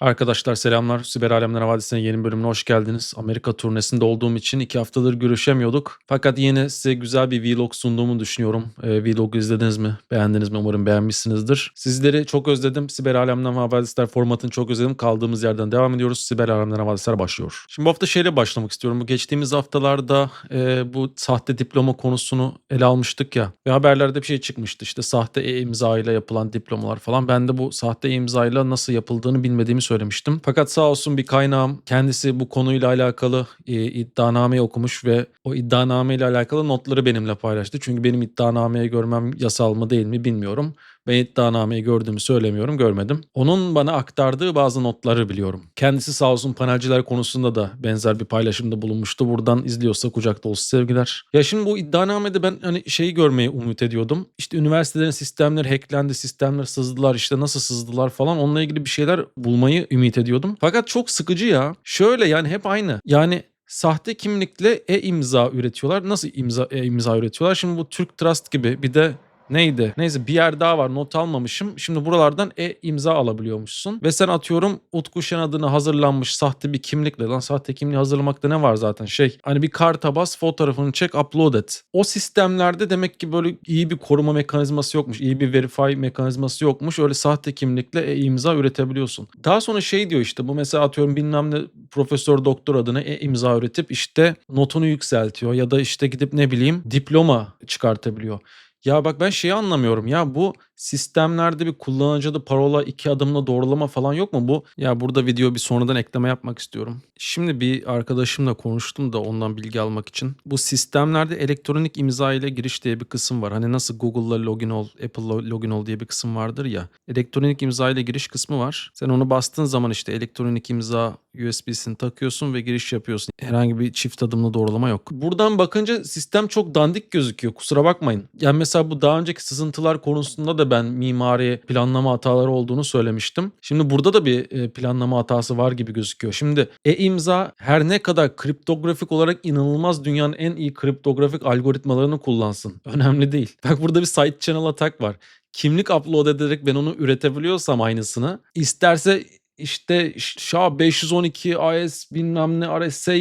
Arkadaşlar selamlar. Siber Alemler Havadisi'nin yeni bölümüne hoş geldiniz. Amerika turnesinde olduğum için iki haftadır görüşemiyorduk. Fakat yine size güzel bir vlog sunduğumu düşünüyorum. Ee, vlogu izlediniz mi? Beğendiniz mi? Umarım beğenmişsinizdir. Sizleri çok özledim. Siber Alemler Havadisler formatını çok özledim. Kaldığımız yerden devam ediyoruz. Siber Alemler Havadisler başlıyor. Şimdi bu hafta şeyle başlamak istiyorum. Bu geçtiğimiz haftalarda e, bu sahte diploma konusunu ele almıştık ya. Ve haberlerde bir şey çıkmıştı. İşte sahte e-imza ile yapılan diplomalar falan. Ben de bu sahte e-imza ile nasıl yapıldığını bilmediğimi söylemiştim. Fakat sağ olsun bir kaynağım kendisi bu konuyla alakalı e, iddianameyi okumuş ve o iddianame ile alakalı notları benimle paylaştı. Çünkü benim iddianameyi görmem yasal mı değil mi bilmiyorum. Ben iddianameyi gördüğümü söylemiyorum, görmedim. Onun bana aktardığı bazı notları biliyorum. Kendisi sağ olsun panelciler konusunda da benzer bir paylaşımda bulunmuştu. Buradan izliyorsa kucakta olsun sevgiler. Ya şimdi bu iddianamede ben hani şeyi görmeyi umut ediyordum. İşte üniversitelerin sistemleri hacklendi, sistemler sızdılar, işte nasıl sızdılar falan onunla ilgili bir şeyler bulmayı ümit ediyordum. Fakat çok sıkıcı ya. Şöyle yani hep aynı. Yani sahte kimlikle e-imza üretiyorlar. Nasıl imza e-imza üretiyorlar? Şimdi bu Türk Trust gibi bir de Neydi? Neyse bir yer daha var not almamışım. Şimdi buralardan e-imza alabiliyormuşsun. Ve sen atıyorum Utku Şen adına hazırlanmış sahte bir kimlikle. Lan sahte kimliği hazırlamakta ne var zaten? Şey hani bir karta bas fotoğrafını çek upload et. O sistemlerde demek ki böyle iyi bir koruma mekanizması yokmuş. iyi bir verify mekanizması yokmuş. Öyle sahte kimlikle e-imza üretebiliyorsun. Daha sonra şey diyor işte bu mesela atıyorum bilmem ne profesör doktor adına e-imza üretip işte notunu yükseltiyor. Ya da işte gidip ne bileyim diploma çıkartabiliyor. Ya bak ben şeyi anlamıyorum. Ya bu sistemlerde bir kullanıcıda parola iki adımla doğrulama falan yok mu? Bu ya burada video bir sonradan ekleme yapmak istiyorum. Şimdi bir arkadaşımla konuştum da ondan bilgi almak için. Bu sistemlerde elektronik imza ile giriş diye bir kısım var. Hani nasıl Google'la login ol, Apple'la login ol diye bir kısım vardır ya. Elektronik imza ile giriş kısmı var. Sen onu bastığın zaman işte elektronik imza USB'sini takıyorsun ve giriş yapıyorsun. Herhangi bir çift adımlı doğrulama yok. Buradan bakınca sistem çok dandik gözüküyor. Kusura bakmayın. Yani mesela bu daha önceki sızıntılar konusunda da ben mimari planlama hataları olduğunu söylemiştim. Şimdi burada da bir e, planlama hatası var gibi gözüküyor. Şimdi e-imza her ne kadar kriptografik olarak inanılmaz dünyanın en iyi kriptografik algoritmalarını kullansın. Önemli değil. Bak burada bir side channel atak var. Kimlik upload ederek ben onu üretebiliyorsam aynısını isterse işte SHA 512 AS bilmem ne RSA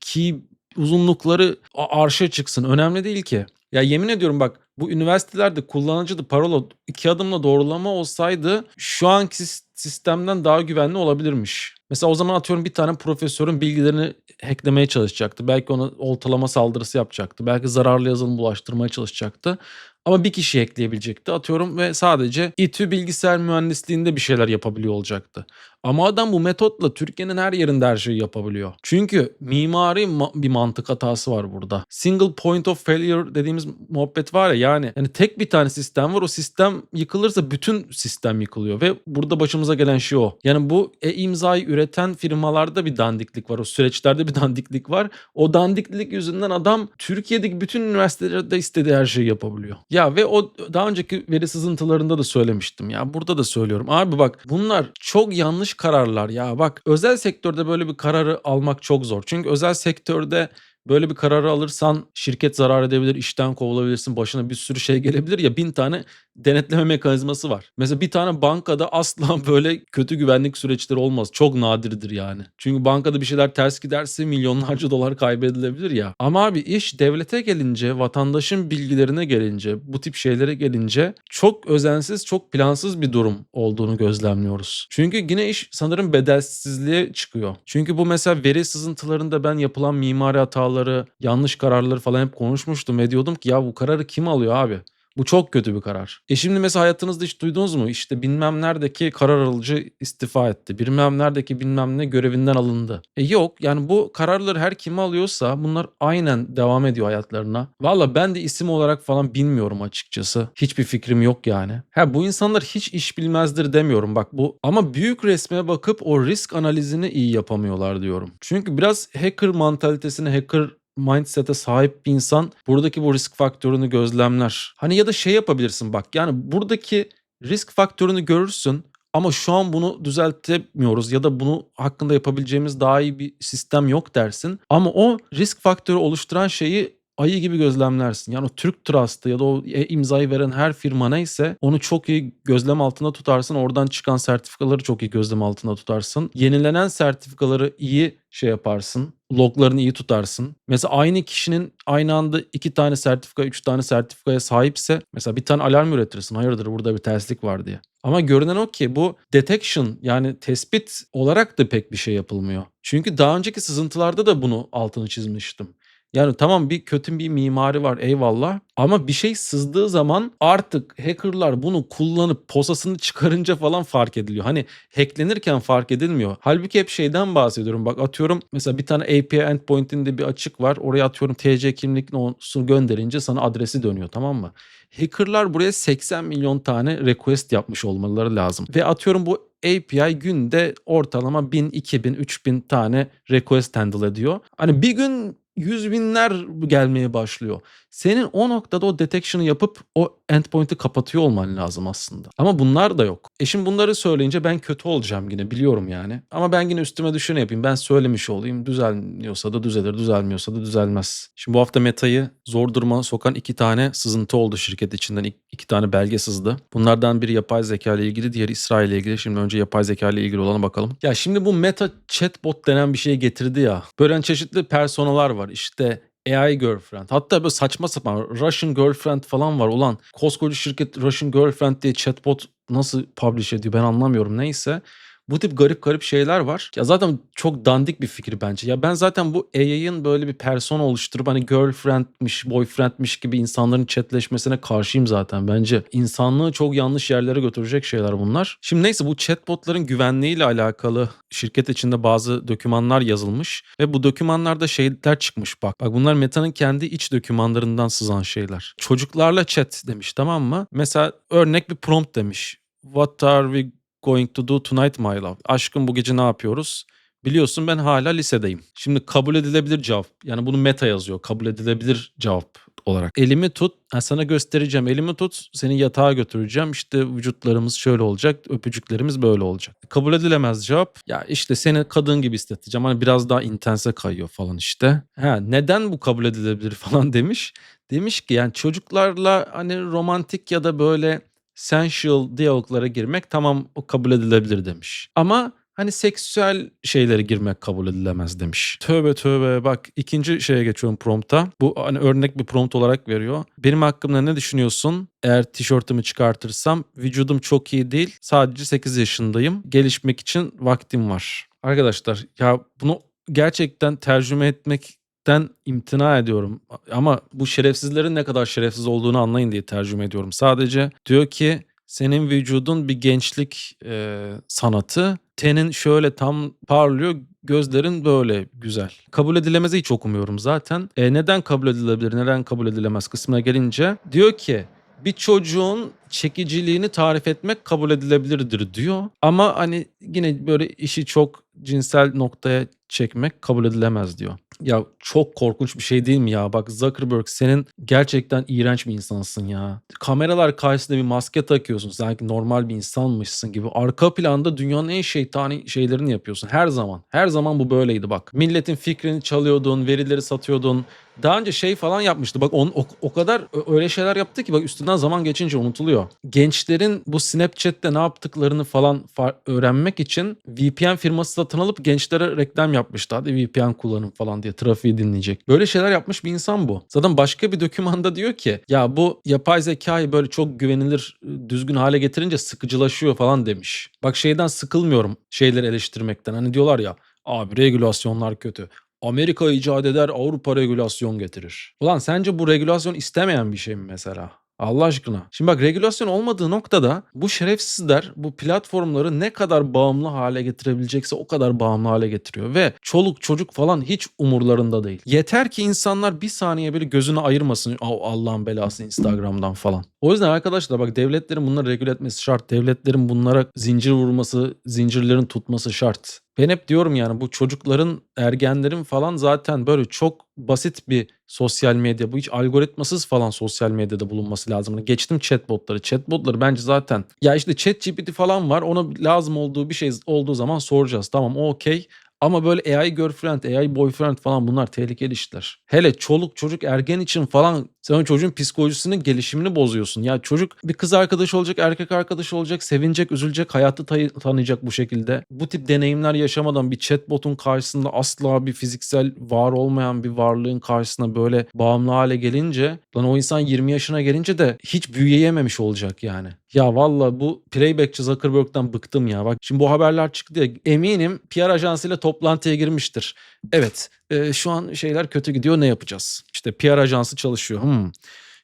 key uzunlukları arşa çıksın. Önemli değil ki. Ya yemin ediyorum bak bu üniversitelerde kullanıcılı parola iki adımla doğrulama olsaydı şu anki sistemden daha güvenli olabilirmiş. Mesela o zaman atıyorum bir tane profesörün bilgilerini hacklemeye çalışacaktı. Belki ona oltalama saldırısı yapacaktı. Belki zararlı yazılım bulaştırmaya çalışacaktı. Ama bir kişi ekleyebilecekti atıyorum ve sadece İTÜ bilgisayar mühendisliğinde bir şeyler yapabiliyor olacaktı. Ama adam bu metotla Türkiye'nin her yerinde her şeyi yapabiliyor. Çünkü mimari ma- bir mantık hatası var burada. Single point of failure dediğimiz muhabbet var ya yani, yani tek bir tane sistem var o sistem yıkılırsa bütün sistem yıkılıyor ve burada başımıza gelen şey o. Yani bu e-imzayı üreten firmalarda bir dandiklik var. O süreçlerde bir dandiklik var. O dandiklik yüzünden adam Türkiye'deki bütün üniversitelerde istediği her şeyi yapabiliyor. Ya ve o daha önceki veri sızıntılarında da söylemiştim ya burada da söylüyorum. Abi bak bunlar çok yanlış kararlar ya. Bak özel sektörde böyle bir kararı almak çok zor. Çünkü özel sektörde böyle bir kararı alırsan şirket zarar edebilir, işten kovulabilirsin, başına bir sürü şey gelebilir ya bin tane denetleme mekanizması var. Mesela bir tane bankada asla böyle kötü güvenlik süreçleri olmaz. Çok nadirdir yani. Çünkü bankada bir şeyler ters giderse milyonlarca dolar kaybedilebilir ya. Ama abi iş devlete gelince, vatandaşın bilgilerine gelince, bu tip şeylere gelince çok özensiz, çok plansız bir durum olduğunu gözlemliyoruz. Çünkü yine iş sanırım bedelsizliğe çıkıyor. Çünkü bu mesela veri sızıntılarında ben yapılan mimari hataları, yanlış kararları falan hep konuşmuştum ve diyordum ki ya bu kararı kim alıyor abi? Bu çok kötü bir karar. E şimdi mesela hayatınızda hiç duydunuz mu? İşte bilmem neredeki karar alıcı istifa etti. Bilmem neredeki bilmem ne görevinden alındı. E yok yani bu kararları her kim alıyorsa bunlar aynen devam ediyor hayatlarına. Valla ben de isim olarak falan bilmiyorum açıkçası. Hiçbir fikrim yok yani. Ha bu insanlar hiç iş bilmezdir demiyorum bak bu. Ama büyük resme bakıp o risk analizini iyi yapamıyorlar diyorum. Çünkü biraz hacker mantalitesini, hacker mindset'e sahip bir insan buradaki bu risk faktörünü gözlemler. Hani ya da şey yapabilirsin bak yani buradaki risk faktörünü görürsün ama şu an bunu düzeltemiyoruz ya da bunu hakkında yapabileceğimiz daha iyi bir sistem yok dersin. Ama o risk faktörü oluşturan şeyi ayı gibi gözlemlersin. Yani o Türk Trust'ı ya da o e, imzayı veren her firma neyse onu çok iyi gözlem altında tutarsın. Oradan çıkan sertifikaları çok iyi gözlem altında tutarsın. Yenilenen sertifikaları iyi şey yaparsın. Loglarını iyi tutarsın. Mesela aynı kişinin aynı anda iki tane sertifika, üç tane sertifikaya sahipse mesela bir tane alarm üretirsin. Hayırdır burada bir terslik var diye. Ama görünen o ki bu detection yani tespit olarak da pek bir şey yapılmıyor. Çünkü daha önceki sızıntılarda da bunu altını çizmiştim. Yani tamam bir kötü bir mimari var eyvallah ama bir şey sızdığı zaman artık hackerlar bunu kullanıp posasını çıkarınca falan fark ediliyor. Hani hacklenirken fark edilmiyor. Halbuki hep şeyden bahsediyorum. Bak atıyorum mesela bir tane API endpoint'inde bir açık var. Oraya atıyorum TC kimlik numarasını gönderince sana adresi dönüyor tamam mı? Hackerlar buraya 80 milyon tane request yapmış olmaları lazım. Ve atıyorum bu API günde ortalama 1000, 2000, 3000 tane request handle ediyor. Hani bir gün yüz binler gelmeye başlıyor. Senin o noktada o detection'ı yapıp o endpoint'i kapatıyor olman lazım aslında. Ama bunlar da yok. E şimdi bunları söyleyince ben kötü olacağım yine biliyorum yani. Ama ben yine üstüme düşeni yapayım. Ben söylemiş olayım. Düzelmiyorsa da düzelir, düzelmiyorsa da düzelmez. Şimdi bu hafta Meta'yı zor duruma sokan iki tane sızıntı oldu şirket içinden. İk- iki tane belge sızdı. Bunlardan biri yapay zeka ile ilgili, diğeri İsrail ile ilgili. Şimdi önce yapay zeka ile ilgili olana bakalım. Ya şimdi bu Meta chatbot denen bir şey getirdi ya. Böyle hani çeşitli personalar var. İşte AI girlfriend. Hatta böyle saçma sapan Russian girlfriend falan var. Ulan koskoca şirket Russian girlfriend diye chatbot nasıl publish ediyor ben anlamıyorum. Neyse. Bu tip garip garip şeyler var. Ya zaten çok dandik bir fikir bence. Ya ben zaten bu AI'ın böyle bir persona oluşturup hani girlfriendmiş, boyfriendmiş gibi insanların chatleşmesine karşıyım zaten. Bence insanlığı çok yanlış yerlere götürecek şeyler bunlar. Şimdi neyse bu chatbotların güvenliğiyle alakalı şirket içinde bazı dokümanlar yazılmış ve bu dokümanlarda şeyler çıkmış bak. Bak bunlar Meta'nın kendi iç dokümanlarından sızan şeyler. Çocuklarla chat demiş tamam mı? Mesela örnek bir prompt demiş. What are we going to do tonight my love? Aşkım bu gece ne yapıyoruz? Biliyorsun ben hala lisedeyim. Şimdi kabul edilebilir cevap. Yani bunu meta yazıyor. Kabul edilebilir cevap olarak. Elimi tut. Sana göstereceğim. Elimi tut. Seni yatağa götüreceğim. İşte vücutlarımız şöyle olacak. Öpücüklerimiz böyle olacak. Kabul edilemez cevap. Ya işte seni kadın gibi hissedeceğim. Hani biraz daha intense kayıyor falan işte. Ha, neden bu kabul edilebilir falan demiş. Demiş ki yani çocuklarla hani romantik ya da böyle sensual diyaloglara girmek tamam o kabul edilebilir demiş. Ama hani seksüel şeylere girmek kabul edilemez demiş. Tövbe tövbe bak ikinci şeye geçiyorum prompta. Bu hani örnek bir prompt olarak veriyor. Benim hakkımda ne düşünüyorsun? Eğer tişörtümü çıkartırsam vücudum çok iyi değil. Sadece 8 yaşındayım. Gelişmek için vaktim var. Arkadaşlar ya bunu gerçekten tercüme etmek den imtina ediyorum. Ama bu şerefsizlerin ne kadar şerefsiz olduğunu anlayın diye tercüme ediyorum. Sadece diyor ki senin vücudun bir gençlik e, sanatı. Tenin şöyle tam parlıyor, gözlerin böyle güzel. Kabul edilemezi hiç okumuyorum zaten. E, neden kabul edilebilir, neden kabul edilemez kısmına gelince diyor ki bir çocuğun çekiciliğini tarif etmek kabul edilebilirdir diyor. Ama hani yine böyle işi çok cinsel noktaya çekmek kabul edilemez diyor. Ya çok korkunç bir şey değil mi ya? Bak Zuckerberg senin gerçekten iğrenç bir insansın ya. Kameralar karşısında bir maske takıyorsun. Sanki normal bir insanmışsın gibi. Arka planda dünyanın en şeytani şeylerini yapıyorsun. Her zaman. Her zaman bu böyleydi bak. Milletin fikrini çalıyordun, verileri satıyordun. Daha önce şey falan yapmıştı. Bak on, o, o kadar öyle şeyler yaptı ki bak üstünden zaman geçince unutuluyor. Gençlerin bu Snapchat'te ne yaptıklarını falan fa- öğrenmek için VPN firması satın alıp gençlere reklam yapmıştı. Hadi VPN kullanın falan diye trafiği dinleyecek. Böyle şeyler yapmış bir insan bu. Zaten başka bir dokümanda diyor ki ya bu yapay zekayı böyle çok güvenilir düzgün hale getirince sıkıcılaşıyor falan demiş. Bak şeyden sıkılmıyorum şeyleri eleştirmekten. Hani diyorlar ya abi regülasyonlar kötü. Amerika icat eder, Avrupa regülasyon getirir. Ulan sence bu regülasyon istemeyen bir şey mi mesela? Allah aşkına. Şimdi bak regülasyon olmadığı noktada bu şerefsizler bu platformları ne kadar bağımlı hale getirebilecekse o kadar bağımlı hale getiriyor. Ve çoluk çocuk falan hiç umurlarında değil. Yeter ki insanlar bir saniye bile gözünü ayırmasın "Aa, Allah'ın belası Instagram'dan falan. O yüzden arkadaşlar bak devletlerin bunları regüle etmesi şart. Devletlerin bunlara zincir vurması, zincirlerin tutması şart. Ben hep diyorum yani bu çocukların, ergenlerin falan zaten böyle çok basit bir sosyal medya. Bu hiç algoritmasız falan sosyal medyada bulunması lazım. Hani Geçtim chatbotları. Chatbotları bence zaten ya işte ChatGPT falan var. Ona lazım olduğu bir şey olduğu zaman soracağız. Tamam okey. Ama böyle AI girlfriend, AI boyfriend falan bunlar tehlikeli işler. Hele çoluk çocuk ergen için falan sen o çocuğun psikolojisinin gelişimini bozuyorsun. Ya çocuk bir kız arkadaş olacak, erkek arkadaş olacak, sevinecek, üzülecek, hayatı tanıyacak bu şekilde. Bu tip deneyimler yaşamadan bir chatbot'un karşısında asla bir fiziksel var olmayan bir varlığın karşısına böyle bağımlı hale gelince lan o insan 20 yaşına gelince de hiç büyüyememiş olacak yani. Ya valla bu playbackçi Zuckerberg'den bıktım ya. Bak şimdi bu haberler çıktı ya eminim PR ajansıyla toplantıya girmiştir. Evet e, şu an şeyler kötü gidiyor ne yapacağız? İşte PR ajansı çalışıyor. Hmm.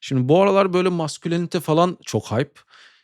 Şimdi bu aralar böyle maskülenite falan çok hype.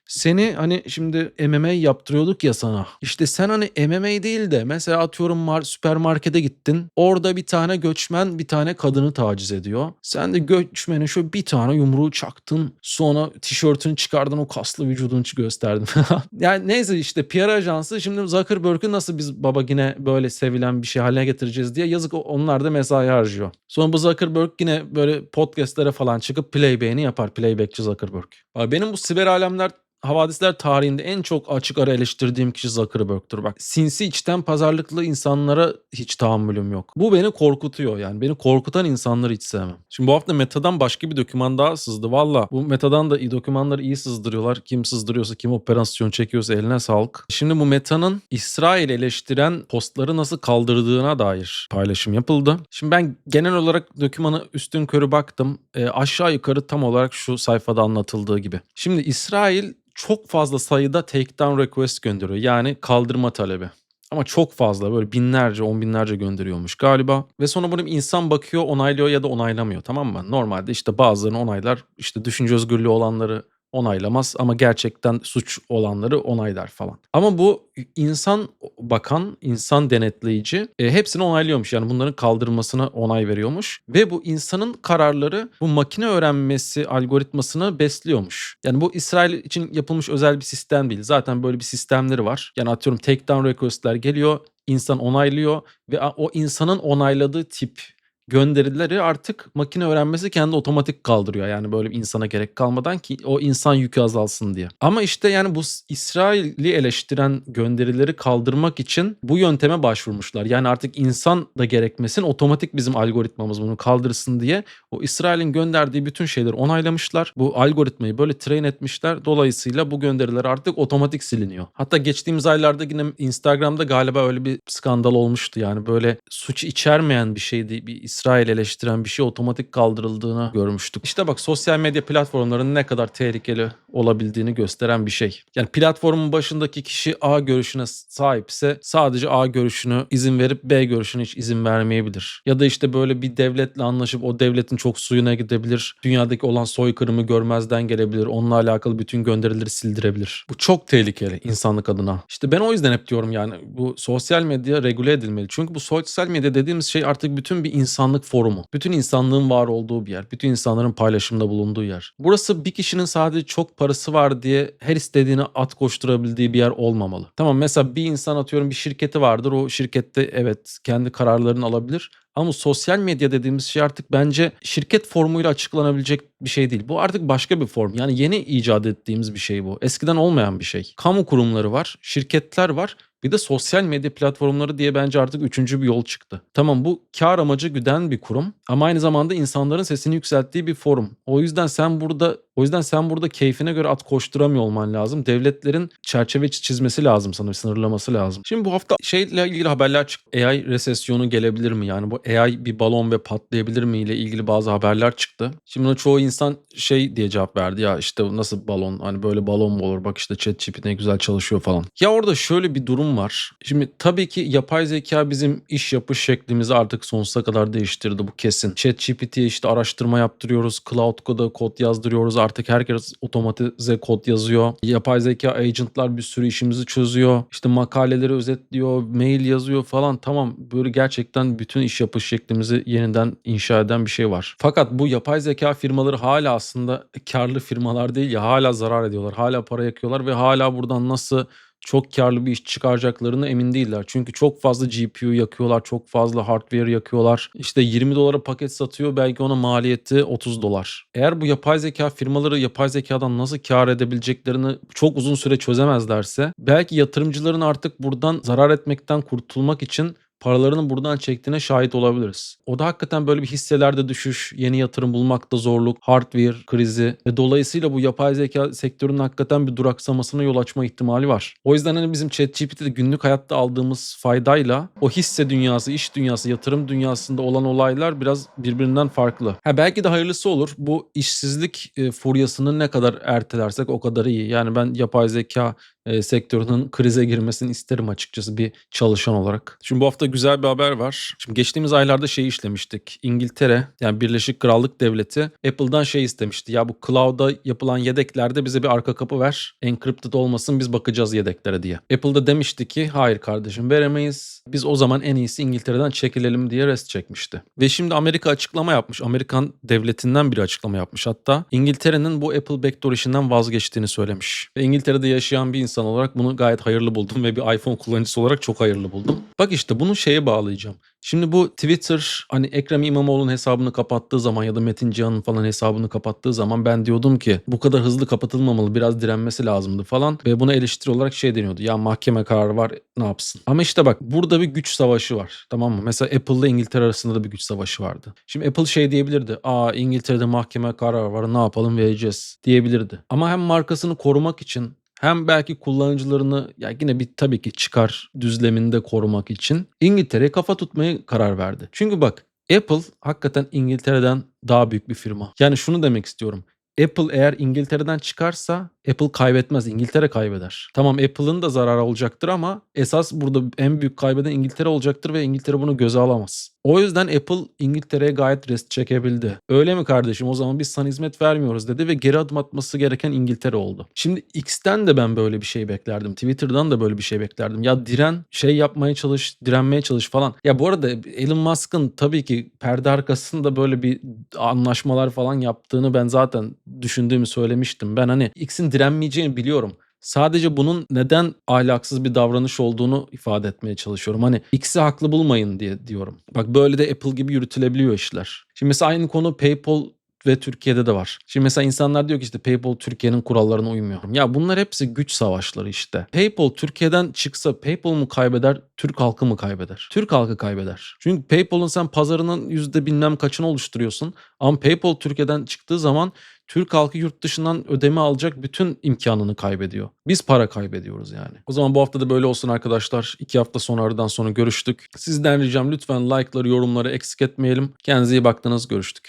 Seni hani şimdi MMA yaptırıyorduk ya sana. İşte sen hani MMA değil de mesela atıyorum mar- süpermarkete gittin. Orada bir tane göçmen bir tane kadını taciz ediyor. Sen de göçmene şöyle bir tane yumruğu çaktın. Sonra tişörtünü çıkardın o kaslı vücudunu gösterdin. yani neyse işte PR ajansı şimdi Zuckerberg'ü nasıl biz baba yine böyle sevilen bir şey haline getireceğiz diye yazık onlar da mesai harcıyor. Sonra bu Zuckerberg yine böyle podcastlere falan çıkıp playback'ini yapar. Playbackçi Zuckerberg. Benim bu siber alemler havadisler tarihinde en çok açık ara eleştirdiğim kişi Zuckerberg'tür. Bak sinsi içten pazarlıklı insanlara hiç tahammülüm yok. Bu beni korkutuyor yani. Beni korkutan insanları hiç sevmem. Şimdi bu hafta Meta'dan başka bir doküman daha sızdı. Valla bu Meta'dan da iyi dokümanları iyi sızdırıyorlar. Kim sızdırıyorsa kim operasyon çekiyorsa eline sağlık. Şimdi bu Meta'nın İsrail eleştiren postları nasıl kaldırdığına dair paylaşım yapıldı. Şimdi ben genel olarak dokümanı üstün körü baktım. E, aşağı yukarı tam olarak şu sayfada anlatıldığı gibi. Şimdi İsrail çok fazla sayıda takedown request gönderiyor. Yani kaldırma talebi. Ama çok fazla böyle binlerce on binlerce gönderiyormuş galiba. Ve sonra bunu insan bakıyor onaylıyor ya da onaylamıyor tamam mı? Normalde işte bazılarını onaylar işte düşünce özgürlüğü olanları onaylamaz ama gerçekten suç olanları onaylar falan. Ama bu insan bakan, insan denetleyici e, hepsini onaylıyormuş. Yani bunların kaldırılmasına onay veriyormuş. Ve bu insanın kararları bu makine öğrenmesi algoritmasını besliyormuş. Yani bu İsrail için yapılmış özel bir sistem değil. Zaten böyle bir sistemleri var. Yani atıyorum takedown request'ler geliyor, insan onaylıyor ve o insanın onayladığı tip gönderileri artık makine öğrenmesi kendi otomatik kaldırıyor. Yani böyle bir insana gerek kalmadan ki o insan yükü azalsın diye. Ama işte yani bu İsrail'i eleştiren gönderileri kaldırmak için bu yönteme başvurmuşlar. Yani artık insan da gerekmesin otomatik bizim algoritmamız bunu kaldırsın diye o İsrail'in gönderdiği bütün şeyleri onaylamışlar. Bu algoritmayı böyle train etmişler. Dolayısıyla bu gönderiler artık otomatik siliniyor. Hatta geçtiğimiz aylarda yine Instagram'da galiba öyle bir skandal olmuştu. Yani böyle suç içermeyen bir şeydi. Bir İsrail eleştiren bir şey otomatik kaldırıldığını görmüştük. İşte bak sosyal medya platformlarının ne kadar tehlikeli olabildiğini gösteren bir şey. Yani platformun başındaki kişi A görüşüne sahipse sadece A görüşünü izin verip B görüşüne hiç izin vermeyebilir. Ya da işte böyle bir devletle anlaşıp o devletin çok suyuna gidebilir. Dünyadaki olan soykırımı görmezden gelebilir. Onunla alakalı bütün gönderileri sildirebilir. Bu çok tehlikeli insanlık adına. İşte ben o yüzden hep diyorum yani bu sosyal medya regüle edilmeli. Çünkü bu sosyal medya dediğimiz şey artık bütün bir insanlık forumu. Bütün insanlığın var olduğu bir yer. Bütün insanların paylaşımda bulunduğu yer. Burası bir kişinin sadece çok parası var diye her istediğini at koşturabildiği bir yer olmamalı. Tamam mesela bir insan atıyorum bir şirketi vardır. O şirkette evet kendi kararlarını alabilir. Ama sosyal medya dediğimiz şey artık bence şirket formuyla açıklanabilecek bir şey değil. Bu artık başka bir form. Yani yeni icat ettiğimiz bir şey bu. Eskiden olmayan bir şey. Kamu kurumları var, şirketler var. Bir de sosyal medya platformları diye bence artık üçüncü bir yol çıktı. Tamam bu kar amacı güden bir kurum ama aynı zamanda insanların sesini yükselttiği bir forum. O yüzden sen burada o yüzden sen burada keyfine göre at koşturamıyor olman lazım. Devletlerin çerçeve çizmesi lazım sana, sınırlaması lazım. Şimdi bu hafta şeyle ilgili haberler çıktı. AI resesyonu gelebilir mi? Yani bu AI bir balon ve patlayabilir mi ile ilgili bazı haberler çıktı. Şimdi çoğu insan şey diye cevap verdi ya işte nasıl balon hani böyle balon mu olur bak işte ChatGPT ne güzel çalışıyor falan. Ya orada şöyle bir durum var. Şimdi tabii ki yapay zeka bizim iş yapış şeklimizi artık sonsuza kadar değiştirdi bu kesin. ChatGPT'ye işte araştırma yaptırıyoruz, Cloud Code'a kod yazdırıyoruz. Artık herkes otomatize kod yazıyor. Yapay zeka agentlar bir sürü işimizi çözüyor. İşte makaleleri özetliyor, mail yazıyor falan. Tamam böyle gerçekten bütün iş yapış şeklimizi yeniden inşa eden bir şey var. Fakat bu yapay zeka firmaları hala aslında karlı firmalar değil ya hala zarar ediyorlar. Hala para yakıyorlar ve hala buradan nasıl çok karlı bir iş çıkaracaklarına emin değiller. Çünkü çok fazla GPU yakıyorlar, çok fazla hardware yakıyorlar. İşte 20 dolara paket satıyor belki ona maliyeti 30 dolar. Eğer bu yapay zeka firmaları yapay zekadan nasıl kar edebileceklerini çok uzun süre çözemezlerse belki yatırımcıların artık buradan zarar etmekten kurtulmak için paralarını buradan çektiğine şahit olabiliriz. O da hakikaten böyle bir hisselerde düşüş, yeni yatırım bulmakta zorluk, hardware krizi ve dolayısıyla bu yapay zeka sektörünün hakikaten bir duraksamasına yol açma ihtimali var. O yüzden hani bizim ChatGPT'de günlük hayatta aldığımız faydayla o hisse dünyası, iş dünyası, yatırım dünyasında olan olaylar biraz birbirinden farklı. Ha belki de hayırlısı olur. Bu işsizlik e, furyasını ne kadar ertelersek o kadar iyi. Yani ben yapay zeka e, sektörünün krize girmesini isterim açıkçası bir çalışan olarak. Şimdi bu hafta güzel bir haber var. Şimdi geçtiğimiz aylarda şey işlemiştik. İngiltere yani Birleşik Krallık Devleti Apple'dan şey istemişti. Ya bu cloud'a yapılan yedeklerde bize bir arka kapı ver. Encrypted olmasın biz bakacağız yedeklere diye. Apple da demişti ki hayır kardeşim veremeyiz. Biz o zaman en iyisi İngiltere'den çekilelim diye rest çekmişti. Ve şimdi Amerika açıklama yapmış. Amerikan devletinden biri açıklama yapmış hatta. İngiltere'nin bu Apple backdoor işinden vazgeçtiğini söylemiş. Ve İngiltere'de yaşayan bir insan olarak bunu gayet hayırlı buldum ve bir iPhone kullanıcısı olarak çok hayırlı buldum. Bak işte bunu şeye bağlayacağım. Şimdi bu Twitter hani Ekrem İmamoğlu'nun hesabını kapattığı zaman ya da Metin Cihan'ın falan hesabını kapattığı zaman ben diyordum ki bu kadar hızlı kapatılmamalı biraz direnmesi lazımdı falan ve buna eleştiri olarak şey deniyordu ya mahkeme kararı var ne yapsın. Ama işte bak burada bir güç savaşı var tamam mı? Mesela Apple ile İngiltere arasında da bir güç savaşı vardı. Şimdi Apple şey diyebilirdi aa İngiltere'de mahkeme kararı var ne yapalım vereceğiz diyebilirdi. Ama hem markasını korumak için hem belki kullanıcılarını ya yine bir tabii ki çıkar düzleminde korumak için İngiltere'ye kafa tutmaya karar verdi. Çünkü bak Apple hakikaten İngiltere'den daha büyük bir firma. Yani şunu demek istiyorum. Apple eğer İngiltere'den çıkarsa Apple kaybetmez. İngiltere kaybeder. Tamam Apple'ın da zararı olacaktır ama esas burada en büyük kaybeden İngiltere olacaktır ve İngiltere bunu göze alamaz. O yüzden Apple İngiltere'ye gayet rest çekebildi. Öyle mi kardeşim o zaman biz sana hizmet vermiyoruz dedi ve geri adım atması gereken İngiltere oldu. Şimdi X'ten de ben böyle bir şey beklerdim. Twitter'dan da böyle bir şey beklerdim. Ya diren şey yapmaya çalış, direnmeye çalış falan. Ya bu arada Elon Musk'ın tabii ki perde arkasında böyle bir anlaşmalar falan yaptığını ben zaten düşündüğümü söylemiştim. Ben hani X'in direnmeyeceğini biliyorum. Sadece bunun neden ahlaksız bir davranış olduğunu ifade etmeye çalışıyorum. Hani X'i haklı bulmayın diye diyorum. Bak böyle de Apple gibi yürütülebiliyor işler. Şimdi mesela aynı konu PayPal ve Türkiye'de de var. Şimdi mesela insanlar diyor ki işte PayPal Türkiye'nin kurallarına uymuyor. Ya bunlar hepsi güç savaşları işte. PayPal Türkiye'den çıksa PayPal mı kaybeder, Türk halkı mı kaybeder? Türk halkı kaybeder. Çünkü PayPal'ın sen pazarının yüzde bilmem kaçını oluşturuyorsun. Ama PayPal Türkiye'den çıktığı zaman Türk halkı yurt dışından ödeme alacak bütün imkanını kaybediyor. Biz para kaybediyoruz yani. O zaman bu hafta da böyle olsun arkadaşlar. İki hafta sonra aradan sonra görüştük. Sizden ricam lütfen like'ları, yorumları eksik etmeyelim. Kendinize iyi baktınız. Görüştük.